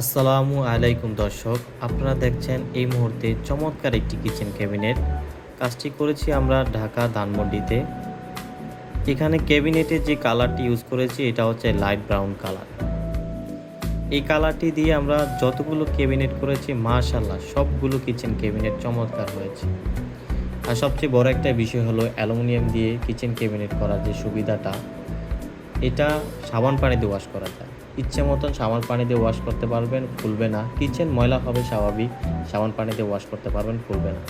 আসসালামু আলাইকুম দর্শক, আপনারা দেখছেন এই মুহূর্তে চমৎকার একটি কিচেন ক্যাবিনেট কাজটি করেছি আমরা ঢাকা ধানমন্ডিতে। এখানে ক্যাবিনেটে যে কালারটি ইউজ করেছি, এটা হচ্ছে লাইট ব্রাউন কালার এই কালারটি দিয়ে আমরা যতগুলো ক্যাবিনেট করেছি মাশাল্লাহ সবগুলো কিচেন ক্যাবিনেট চমৎকার হয়েছে। আর সবচেয়ে বড় একটা বিষয় হলো, অ্যালুমিনিয়াম দিয়ে কিচেন ক্যাবিনেট করার যে সুবিধাটা এটা সাবান পানি দিয়ে ওয়াশ করা যায়। ইচ্ছে মতন সাবান পানি দিয়ে ওয়াশ করতে পারবেন ফুলবে না। কিচেন ময়লা হবে স্বাভাবিক, সাবান পানি দিয়ে ওয়াশ করতে পারবেন ফুলবে না।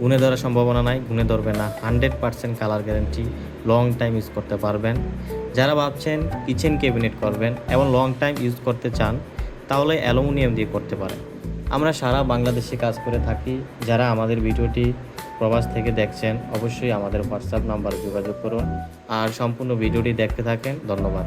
গুনে ধরার সম্ভাবনা নাই, গুনে ধরবে না। Hundred percent colour guarantee long time use করতে পারবেন। যারা ভাবছেন কিচেন ক্যাবিনেট করবেন এবং লং টাইম ইউজ করতে চান, তাহলে অ্যালুমিনিয়াম দিয়ে করতে পারেন। আমরা সারা বাংলাদেশে কাজ করে থাকি, যারা আমাদের ভিডিওটি প্রবাস থেকে দেখছেন, অবশ্যই আমাদের হোয়াটসঅ্যাপ নাম্বারে যোগাযোগ করুন। আর সম্পূর্ণ ভিডিওটি দেখতে থাকেন। ধন্যবাদ।